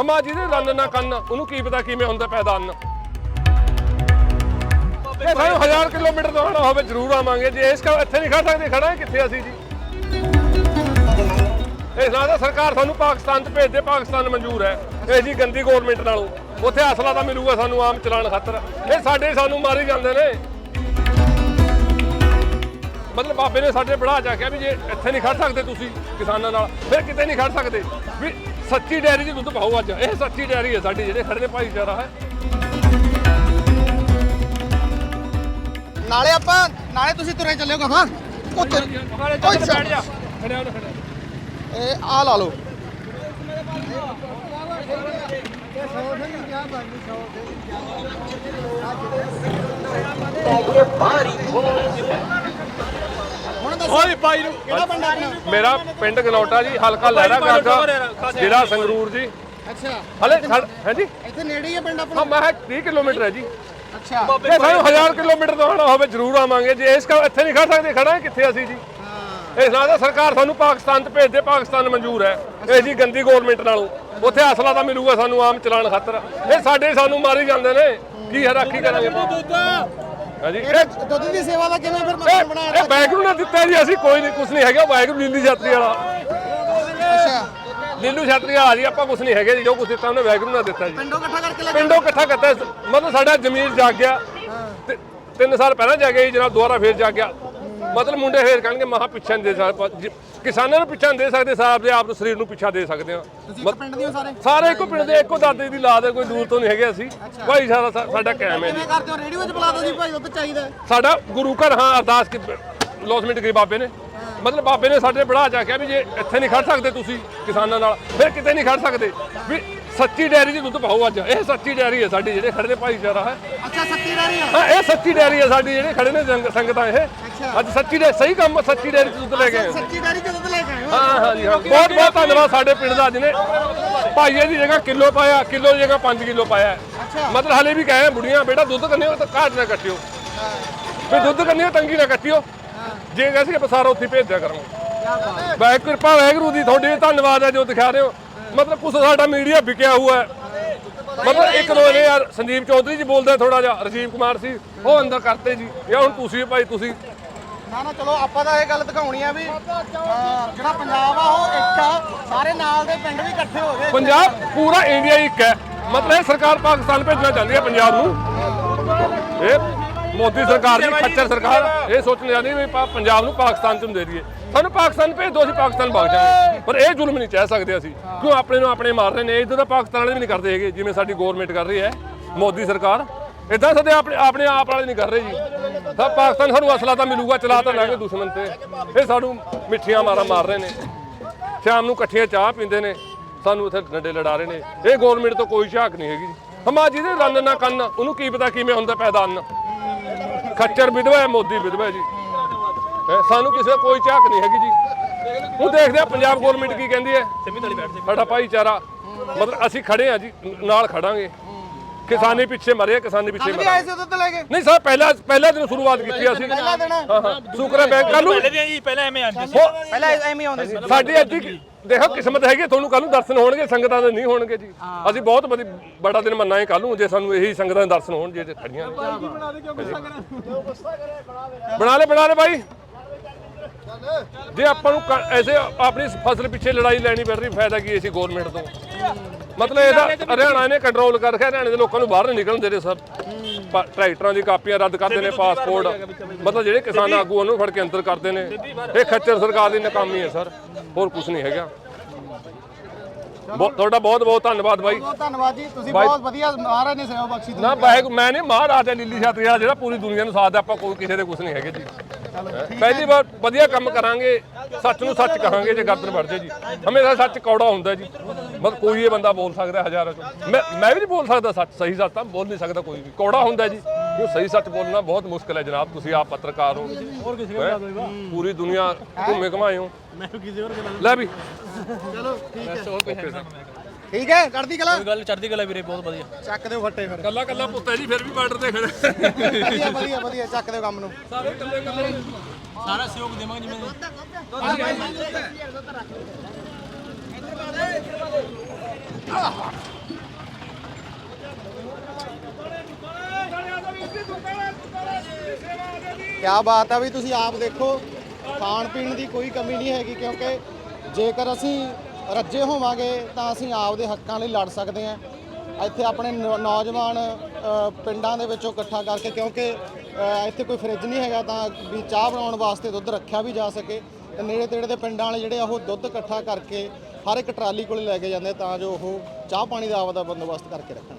ਹਮਾ ਜਿਹਦੇ ਰੰਨ ਨਾ ਕੰਨ, ਉਹਨੂੰ ਕੀ ਪਤਾ ਕਿਵੇਂ ਹੁੰਦਾ ਪੈਦਾ ਅੰਨ। ਇਹ ਸਾਨੂੰ 1000 ਕਿਲੋਮੀਟਰ ਤੋਂ ਹੋਵੇ, ਜ਼ਰੂਰ ਆਵਾਂਗੇ ਜੇ। ਇਸ ਕਾ ਇੱਥੇ ਨਹੀਂ ਖੜ ਸਕਦੇ ਖੜਾਂਗੇ ਕਿੱਥੇ ਅਸੀਂ ਜੀ? ਇਸ ਨਾਲ ਤਾਂ ਸਰਕਾਰ ਸਾਨੂੰ ਪਾਕਿਸਤਾਨ 'ਚ ਭੇਜ ਦੇ ਪਾਕਿਸਤਾਨ ਮਨਜ਼ੂਰ ਹੈ। ਇਹ ਜੀ ਗੰਦੀ ਗਵਰਨਮੈਂਟ ਨਾਲੋਂ। ਉੱਥੇ ਅਸਲਾ ਤਾਂ ਮਿਲੂਗਾ ਸਾਨੂੰ ਆਮ ਚਲਾਣ ਖਾਤਰ। ਇਹ ਸਾਡੇ ਸਾਨੂੰ ਮਾਰੀ ਜਾਂਦੇ ਨੇ। ਮਤਲਬ ਬਾਬੇ ਨੇ ਸਾਡੇ ਬੜਾ ਜਾ ਕੇ ਵੀ ਜੇ ਇੱਥੇ ਨਹੀਂ ਖੜ ਸਕਦੇ ਤੁਸੀਂ ਕਿਸਾਨਾਂ ਨਾਲ, ਫਿਰ ਕਿਤੇ ਨਹੀਂ ਖੜ ਸਕਦੇ। ਵੀ ਸੱਚੀ ਡੈਰੀ 'ਚ ਦੁੱਧ ਪਾਓ ਅੱਜ। ਇਹ ਸੱਚੀ ਡੈਰੀ ਹੈ ਸਾਡੀ ਜਿਹੜੇ ਖੜੇ ਨੇ ਭਾਈਚਾਰਾ ਹੈ। ਨਾਲੇ ਆਪਾਂ ਨਾਲੇ ਤੁਸੀਂ ਤੁਰੇ ਚੱਲਿਓ ਕਹਾਂ ਉਹ ਤੁਰ ਕੋਈ ਬੈਠ ਜਾ। ਖੜਿਆ ਉਹਨੇ ਖੜਿਆ। ਇਹ ਆ ਲਾ ਲਓ। ਓਏ ਭਾਈ ਨੂੰ। ਕਿਹੜਾ ਪਿੰਡ ਆਪਣਾ ਮੇਰਾ ਪਿੰਡ ਗਨੌਟਾ ਜੀ ਹਲਕਾ ਲਹਿਰਾ ਗਾਗਾ ਜ਼ਿਲ੍ਹਾ ਸੰਗਰੂਰ ਜੀ। ਅੱਛਾ। ਹਲੇ ਖੜ ਹੈ ਜੀ ਇੱਥੇ ਨੇੜੇ ਹੀ ਹੈ ਪਿੰਡ ਆਪਣਾ? ਹਾਂ ਮੈਂ 30 ਕਿਲੋਮੀਟਰ ਹੈ ਜੀ। ਅੱਛਾ। ਇਹ ਸਾਨੂੰ 1000 ਕਿਲੋਮੀਟਰ ਤੋਂ ਆਉਣਾ ਹੋਵੇ ਜ਼ਰੂਰ ਆਵਾਂਗੇ ਜੇ। ਇਸ ਕਾ ਇੱਥੇ ਨਹੀਂ ਖੜ ਸਕਦੇ ਖੜਾਂਗੇ ਕਿੱਥੇ ਅਸੀਂ ਜੀ? ਇਸ ਨਾਲ ਤਾਂ ਸਰਕਾਰ ਸਾਨੂੰ ਪਾਕਿਸਤਾਨ 'ਚ ਭੇਜ ਦੇ ਪਾਕਿਸਤਾਨ ਮਨਜ਼ੂਰ ਹੈ। ਇਹ ਜੀ ਗੰਦੀ ਗਵਰਨਮੈਂਟ ਨਾਲੋਂ। ਉੱਥੇ ਅਸਲਾ ਤਾਂ ਮਿਲੂਗਾ ਸਾਨੂੰ ਆਮ ਚਲਾਣ ਖਾਤਰ। ਇਹ ਸਾਡੇ ਸਾਨੂੰ ਮਾਰੀ ਜਾਂਦੇ ਨੇ। ਕੀ ਹਰਾਕੀ ਕਰਾਂਗੇ? ਹਾਂਜੀ। ਇਹ ਇਹ ਦੁੱਧ ਦੀ ਸੇਵਾ ਦਾ ਕਿਵੇਂ ਫਿਰ ਮਕਾਨ ਬਣਾਇਆ? ਇਹ ਬੈਗਰੂ ਨੇ ਦਿੱਤਾ ਜੀ ਅਸੀਂ ਕੋਈ ਨਹੀਂ ਕੁਝ ਨਹੀਂ ਹੈਗਾ। ਬੈਗਰੂ ਲੀਲੀ ਛਾਤਰੀ ਵਾਲਾ। ਅੱਛਾ। ਲੀਲੂ ਛਾਤਰੀ ਵਾਲਾ ਜੀ ਆਪਾਂ ਕੁਝ ਨਹੀਂ ਹੈਗੇ ਜੀ ਜੋ ਕੁਝ ਦਿੱਤਾ ਉਹਨੇ ਵੈਗਰੂ ਨੇ ਦਿੱਤਾ ਜੀ। ਪਿੰਡੋਂ ਇਕੱਠਾ ਕਰਕੇ ਲੈ ਪਿੰਡੋਂ ਇਕੱਠਾ ਕਰਤਾ। ਸੀ। ਮਤਲਬ ਸਾਡਾ ਜ਼ਮੀਨ ਜਾਗ ਗਿਆ। ਤੇ ਤਿੰਨ ਸਾਲ ਪਹਿਲਾਂ ਜਾ ਗਿਆ ਜੀ ਜਨਾਬ ਦੁਬਾਰਾ ਫੇਰ ਜਾਗ ਗਿਆ। ਮਤਲਬ ਮੁੰਡੇ ਫੇਰ ਕਹਿਣਗੇ ਮਹਾ ਪਿੱਛਾ ਨਹੀਂ ਦੇ ਸਕਦੇ ਕਿਸਾਨਾਂ ਨੂੰ ਪਿੱਛਾ ਨਹੀਂ ਦੇ ਸਕਦੇ ਸਾਹਿਬ ਦੇ ਆਪ ਨੂੰ ਸਰੀਰ ਨੂੰ ਪਿੱਛਾ ਦੇ ਸਕਦੇ ਆ ਤੁਸੀਂ ਇੱਕ ਪਿੰਡ ਦੇ ਹੋ ਸਾਰੇ? ਸਾਰੇ ਇੱਕੋ ਪਿੰਡ ਦੇ ਇੱਕੋ ਦਾਦੇ ਦੀ ਲਾਦ ਹੈ ਕੋਈ ਦੂਰ ਤੋਂ ਨਹੀਂ ਹੈਗੇ ਅਸੀਂ। ਭਾਈ ਸਾਡਾ ਸਾਡਾ ਕਾਇਮ ਹੈ ਜੀ। ਕਿਵੇਂ ਕਰਦੇ ਹੋ? ਰੇਡੀਓ 'ਚ ਬੁਲਾ ਦੋ ਜੀ ਭਾਈ ਦੁੱਧ ਚਾਹੀਦਾ। ਸਾਡਾ ਗੁਰੂ ਘਰ ਹਾਂ ਅਰਦਾਸ ਕੀ ਲੋਸਮੈਂਟ ਕਰੀ ਬਾਬੇ ਨੇ। ਮਤਲਬ ਬਾਬੇ ਨੇ ਸਾਡੇ ਬੜਾ ਜਾ ਕੇ ਵੀ ਜੇ ਇੱਥੇ ਨਹੀਂ ਖੜ ਸਕਦੇ ਤੁਸੀਂ ਕਿਸਾਨਾਂ ਨਾਲ ਫਿਰ ਕਿਤੇ ਨਹੀਂ ਖੜ ਸਕਦੇ। ਵੀ ਸੱਚੀ ਡੈਰੀ 'ਚ ਦੁੱਧ ਪਾਓ ਅੱਜ। ਇਹ ਸੱਚੀ ਡੈਰੀ ਹੈ ਸਾਡੀ ਜਿਹੜੇ ਖੜੇ ਨੇ ਭਾਈਚਾਰਾ ਹੈ। ਅੱਛਾ ਸੱਤੀ ਡੈਰੀ ਆ? ਹਾਂ ਇਹ ਸੱਚੀ ਡੈਰੀ ਹੈ ਸਾਡੀ ਜਿਹੜੇ ਖੜੇ ਨੇ ਸੰਗ- ਸੰਗਤਾਂ ਇਹ। ਅੱਜ ਸੱਚੀ ਡੈ ਸਹੀ ਕੰਮ ਸੱਚੀ ਡੈਰੀ 'ਚ ਦੁੱਧ ਲੈ ਕੇ ਆਏ ਹਾਂ। ਸੱਚੀ ਡੈਰੀ ਦੁੱਧ ਲੈ ਕੇ ਆਏ ਹੋ? ਹਾਂ ਹਾਂ ਜੀ ਹਾਂ। ਬਹੁਤ ਬਹੁਤ ਧੰਨਵਾਦ ਸਾਡੇ ਪਿੰਡ ਦਾ ਜਿਹਨੇ ਭਾਈਏ ਦੀ ਜਗ੍ਹਾ ਕਿਲੋ ਪਾਇਆ ਕਿਲੋ ਦੀ ਜਗ੍ਹਾ 5 ਕਿਲੋ ਪਾਇਆ। ਅੱਛਾ। ਮਤਲਬ ਹਲੇ ਵੀ ਕਹੇ ਬੁੜੀਆਂ ਬੇਟਾ ਦੁੱਧ ਕੰਨੇ ਹੋ ਤਾਂ ਘਾਟ ਨਾ ਕੱਟਿਓ। ਵੀ ਦੁੱਧ ਕੰਨੇ ਤੰਗੀ ਨਾ ਕੱਟਿਓ। ਜੇ ਕਹੇ ਸੀ ਬਸਾਰਾ ਉੱਥੇ ਭੇਜ ਦਿਆ ਕਰਾਂਗੇ ਵਾਹਿ ਕਿਰਪਾ ਵਾਹਿਗੁਰੂ ਦੀ ਤੁਹਾਡੀ ਧੰਨਵਾਦ ਹੈ ਜੋ ਦਿਖਾ ਰਹੇ ਹੋ। ਮਤਲਬ ਕੁਛ ਸਾਡਾ ਮੀਡੀਆ ਵਿਕਿਆ ਹੋਇਆ ਹੈ। ਮਤਲਬ ਇੱਕ ਦੋ ਨੇ ਯਾਰ ਸੰਜੀਵ ਚੌਧਰੀ ਜੀ ਬੋਲਦੇ ਥੋੜਾ ਜਿਹਾ ਰਜੀਵ ਕੁਮਾਰ ਸੀ ਉਹ ਅੰਦਰ ਕਰਤੇ ਜੀ। ਜਾਂ ਹੁਣ ਤੁਸੀਂ ਭਾਈ ਤੁਸੀਂ। ਨਾ ਨਾ ਚਲੋ ਆਪਾਂ ਤਾਂ ਇਹ ਗੱਲ ਦਿਖਾਉਣੀ ਆ ਵੀ ਅਹ, ਜਿਹੜਾ ਪੰਜਾਬ ਆ ਉਹ ਇੱਕ ਆ। ਸਾਰੇ ਨਾਲ ਦੇ ਪਿੰਡ ਵੀ ਇਕੱਠੇ ਹੋ ਗਏ। ਪੰਜਾਬ ਪੂਰਾ ਇੰਡੀਆ ਇੱਕ ਹੈ। ਮਤਲਬ ਇਹ ਸਰਕਾਰ ਪਾਕਿਸਤਾਨ ਭੇਜਣਾ ਚਾਹੁੰਦੀ ਹੈ ਪੰਜਾਬ ਨੂੰ। ਇਹ ਮੋਦੀ ਸਰਕਾਰ ਦੀ ਖੱਚਰ ਸਰਕਾਰ ਇਹ ਸੋਚਣ ਜਾਂਦੀ ਵੀ ਪੰਜਾਬ ਨੂੰ ਪਾਕਿਸਤਾਨ ਚ ਦੇ ਦਈਏ। ਸਾਨੂੰ ਪਾਕਿਸਤਾਨ ਭੇਜ ਦੋ ਅਸੀਂ ਪਾਕਿਸਤਾਨ ਭੱਜ ਜਾਵਾਂਗੇ। ਪਰ ਇਹ ਜ਼ੁਲਮ ਨਹੀਂ ਚਾਹ ਸਕਦੇ ਅਸੀਂ। ਕਿਉਂ ਆਪਣੇ ਨੂੰ ਆਪਣੇ ਮਾਰ ਰਹੇ ਨੇ? ਇਦਾਂ ਤਾਂ ਪਾਕਿਸਤਾਨ ਵਾਲੇ ਵੀ ਨਹੀਂ ਕਰਦੇ ਹੈਗੇ ਜਿਵੇਂ ਸਾਡੀ ਗਵਰਨਮੈਂਟ ਕਰ ਰਹੀ ਹੈ ਮੋਦੀ ਸਰਕਾਰ। ਇਦਾਂ ਸਦੇ ਆਪਣੇ ਆਪਣੇ ਆਪ ਵਾਲੇ ਨਹੀਂ ਕਰ ਰਹੇ ਜੀ। ਸਭ ਪਾਕਿਸਤਾਨ ਸਾਨੂੰ ਅਸਲਾ ਤਾਂ ਮਿਲੂਗਾ ਚਲਾ ਤਾਂ ਲਾਂਗੇ ਦੁਸ਼ਮਣ ਤੇ। ਇਹ ਸਾਨੂੰ ਮਿੱਠੀਆਂ ਮਾਰਾਂ ਮਾਰ ਰਹੇ ਨੇ। ਸ਼ਾਮ ਨੂੰ ਇਕੱਠੀਆਂ ਚਾਹ ਪੀਂਦੇ ਨੇ। ਸਾਨੂੰ ਇੱਥੇ ਡੰਡੇ ਲੜਾ ਰਹੇ ਨੇ। ਇਹ ਗਵਰਨਮੈਂਟ ਤੋਂ ਕੋਈ ਝਾਕ ਨਹੀਂ ਹੈਗੀ। ਜੀ ਹਮਾ ਜਿਹਦੇ ਰੰਨ ਨਾ ਕੰਨ ਉਹਨੂੰ ਕੀ ਪਤਾ ਕਿਵੇਂ ਹੁੰਦਾ ਪੈਦਾ ਅੰਨ। ਖੱਚਰ ਵਿਧਵਾ ਹੈ ਮੋਦੀ ਵਿਧਵਾ ਹੈ ਜੀ। ਹੈਂ, ਸਾਨੂੰ ਕਿਸੇ ਦਾ ਕੋਈ ਝਾਕ ਨਹੀਂ ਹੈਗੀ ਜੀ। ਹੁਣ ਦੇਖਦੇ ਆ ਪੰਜਾਬ ਗਵਰਨਮੈਂਟ ਕੀ ਕਹਿੰਦੀ ਹੈ। ਸਾਡਾ ਭਾਈਚਾਰਾ ਮਤਲਬ ਅਸੀਂ ਖੜੇ ਆ ਜੀ ਨਾਲ ਖੜਾਂਗੇ। ਕਿਸਾਨੀ ਪਿੱਛੇ ਮਰੇ ਆ, ਕਿਸਾਨੀ ਪਿੱਛੇ ਵੀ ਮਰੇ ਆਏ ਸੀ ਦੁੱਧ ਲੈ ਕੇ? ਨਹੀਂ ਸਰ ਪਹਿਲਾ ਪਹਿਲਾ ਦਿਨ ਸ਼ੁਰੂਆਤ ਕੀਤੀ ਅਸੀਂ। ਪਹਿਲਾ ਦਿਨ ਹਾਂ ਹਾਂ। ਸ਼ੁਕਰ ਬੈਂਕ ਕੱਲ ਨੂੰ ਪਹਿਲੇ ਦਿਨ ਜੀ ਪਹਿਲਾਂ ਐਵੇਂ ਆਂਦੇ ਸੀ। ਪਹਿਲਾਂ ਐਵੇਂ ਹੀ ਆਉਂਦੇ ਸੀ। ਸਾਡੀ ਅੱਜ ਦੀ ਦੇਖੋ ਕਿਸਮਤ ਹੈਗੀ ਤੁਹਾਨੂੰ ਕੱਲ ਨੂੰ ਦਰਸ਼ਨ ਹੋਣਗੇ ਸੰਗਤਾਂ ਦੇ ਨਹੀਂ ਹੋਣਗੇ ਜੀ। ਅਸੀਂ ਬਹੁਤ ਵਧੀ- ਬੜਾ ਦਿਨ ਮੰਨਾਂਗੇ ਕੱਲ ਨੂੰ ਜੇ ਸਾਨੂੰ ਇਹੀ ਸੰਗਤਾਂ ਦੇ ਦਰਸ਼ਨ ਹੋਣ ਜੇ ਖੜੀਆਂ। ਬਣਾ ਲੈ ਬਣਾ ਲੈ ਬਾਈ ਜੇ ਆਪਾਂ ਨੂੰ ਐਸੇ ਆਪਣੀ ਫਸਲ ਪਿੱਛੇ ਲੜਾਈ ਲੈਣੀ ਪੈ ਰਹੀ ਫਾਇਦਾ ਕੀ ਸੀ ਗਵਰਨਮੈਂਟ ਤੋਂ? ਮਤਲਬ ਇਹਦਾ ਹਰਿਆਣਾ ਨੇ ਕੰਟਰੋਲ ਕਰ ਰੱਖਿਆ ਹਰਿਆਣੇ ਦੇ ਲੋਕਾਂ ਨੂੰ ਬਾਹਰ ਨਹੀਂ ਨਿਕਲਣ ਦੇ ਰਹੇ ਸਰ। ਪ- ਟਰੈਕਟਰਾਂ ਦੀ ਕਾਪੀਆਂ ਰੱਦ ਕਰਦੇ ਨੇ ਪਾਸਪੋਰਟ ਮਤਲਬ ਜਿਹੜੇ ਕਿਸਾਨ ਆਗੂ ਉਹਨੂੰ ਫੜ ਕੇ ਅੰਦਰ ਕਰਦੇ ਨੇ। ਇਹ ਖੱਚਰ ਸਰਕਾਰ ਦੀ ਨਾਕਾਮੀ ਹੈ ਸਰ। ਹੋਰ ਕੁਝ ਨਹੀਂ ਹੈਗਾ। ਬਹੁਤ ਤੁਹਾਡਾ ਬਹੁਤ ਬਹੁਤ ਧੰਨਵਾਦ ਬਾਈ। ਬਹੁਤ ਧੰਨਵਾਦ ਜੀ। ਤੁਸੀਂ ਬਹੁਤ ਵਧੀਆ ਮਹਾਰਾਜ ਨੇ ਸੇਵਾ ਬਖਸ਼ੀ ਨਾ ਮੈਂ ਨਹੀਂ ਮਹਾਰਾਜਾ ਲੀਲੀ ਛਾਤਰੀ ਜਿਹੜਾ ਪੂਰੀ ਦੁਨੀਆ ਨੂੰ ਸਾਥ ਦੇ ਆਪਾਂ ਕੋਈ ਕਿਸੇ ਦੇ ਕੁਝ ਨਹੀਂ ਹੈਗੇ ਜੀ। ਪਹਿਲੀ ਵਾਰ ਵਧੀਆ ਕੰਮ ਕਰਾਂਗੇ। ਸੱਚ ਨੂੰ ਸੱਚ ਕਹਾਂਗੇ ਜੇ ਗਰਦਨ ਵੜ ਜੇ ਜੀ। ਹਮੇਸ਼ਾ ਸੱਚ ਕੌੜਾ ਹੁੰਦਾ ਜੀ। ਮਤਲਬ ਕੋਈ ਇਹ ਬੰਦਾ ਬੋਲ ਸਕਦਾ ਹਜ਼ਾਰਾਂ ਚੋਂ। ਮੈਂ ਮੈਂ ਵੀ ਨਹੀਂ ਬੋਲ ਸਕਦਾ ਸੱਚ ਸਹੀ ਸੱਚ ਤਾਂ ਬੋਲ ਨਹੀਂ ਸਕਦਾ ਕੋਈ ਵੀ। ਕੌੜਾ ਹੁੰਦਾ ਜੀ। ਕਿਉਂ ਸਹੀ ਸੱਚ ਬੋਲਣਾ ਬਹੁਤ ਮੁਸ਼ਕਲ ਹੈ ਜਨਾਬ। ਤੁਸੀਂ ਆਪ ਪੱਤਰਕਾਰ ਹੋ। ਹੋਰ ਕਿਸੇ ਪੂਰੀ ਦੁਨੀਆ ਘੁੰਮੇ ਘਮਾਏ ਹੋ। ਮੈਂ ਕਿਸੇ ਹੋਰ ਲੈ ਵੀ। ਚਲੋ ਠੀਕ ਹੈ। ਠੀਕ ਹੈ? ਚੜਦੀ ਕਲਾ? ਕੋਈ ਗੱਲ ਨੀ, ਕਲਾ ਵੀਰੇ ਬਹੁਤ ਵਧੀਆ। ਚੱਕ ਦਿਓ ਫੱਟੇ ਫਿਰ। ਕੱਲਾ ਕੱਲਾ ਪੁੱਤਾ ਜੀ ਫਿਰ ਵੀ ਬਾਰਡਰ ਤੇ ਖੜਾ ਵਧੀਆ ਵਧੀਆ ਵਧੀਆ ਚੱਕ ਦਿਓ ਕੰਮ ਨੂੰ। ਸਾਰਾ ਸਹਿਯੋਗ ਦੇਵਾਂਗੇ ਜਿਵੇਂ ਕਿਆ ਬਾਤ ਆ ਵੀ ਤੁਸੀਂ ਆਪ ਦੇਖੋ ਖਾਣ ਪੀਣ ਦੀ ਕੋਈ ਕਮੀ ਨਹੀਂ ਹੈਗੀ ਕਿਉਂਕਿ ਜੇਕਰ ਅਸੀਂ ਰੱਜੇ ਹੋਵਾਂਗੇ ਤਾਂ ਅਸੀਂ ਆਪ ਦੇ ਹੱਕਾਂ ਲਈ ਲੜ ਸਕਦੇ ਹਾਂ। ਇੱਥੇ ਆਪਣੇ ਨੌ- ਨੌਜਵਾਨ ਪਿੰਡਾਂ ਦੇ ਵਿੱਚੋਂ ਇਕੱਠਾ ਕਰਕੇ ਕਿਉਂਕਿ ਇੱਥੇ ਕੋਈ ਫਰਿੱਜ ਨਹੀਂ ਹੈਗਾ ਤਾਂ ਵੀ ਚਾਹ ਬਣਾਉਣ ਵਾਸਤੇ ਦੁੱਧ ਰੱਖਿਆ ਵੀ ਜਾ ਸਕੇ। ਤੇ ਨੇੜੇ ਤੇੜੇ ਦੇ ਪਿੰਡਾਂ ਵਾਲੇ ਜਿਹੜੇ ਆ ਉਹ ਦੁੱਧ ਇਕੱਠਾ ਕਰਕੇ ਹਰ ਇੱਕ ਟਰਾਲੀ ਕੋਲ ਲੈ ਕੇ ਜਾਂਦੇ ਤਾਂ ਜੋ ਉਹ ਚਾਹ ਪਾਣੀ ਦਾ ਆਪਦਾ ਬੰਦੋਬਸਤ ਕਰਕੇ ਰੱਖਣ।